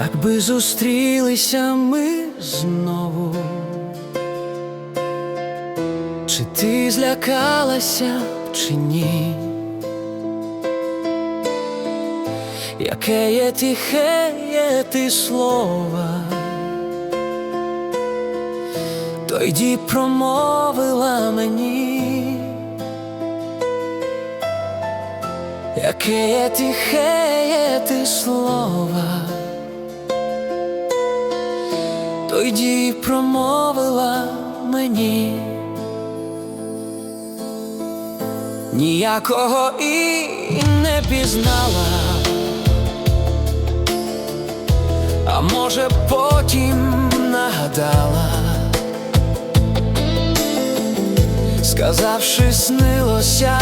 Якби зустрілися ми знову, чи ти злякалася, чи ні? Яке є тихе є ти слова, тоді промовила мені, яке є тихе є ти слова, тоді промовила мені. Ніякого і не пізнала, а може потім нагадала, сказавши, снилося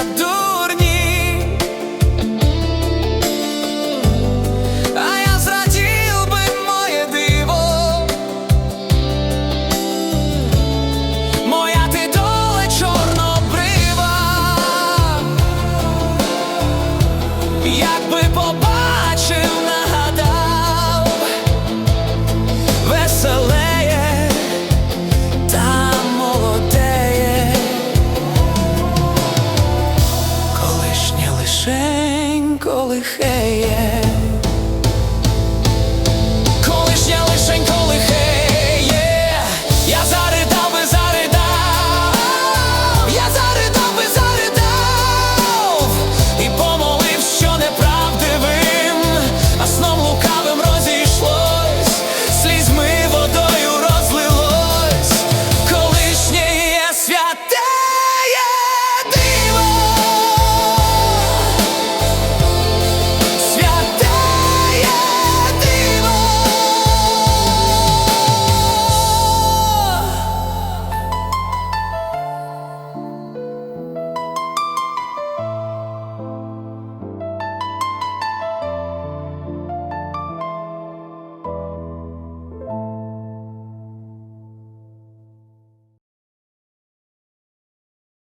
лихе.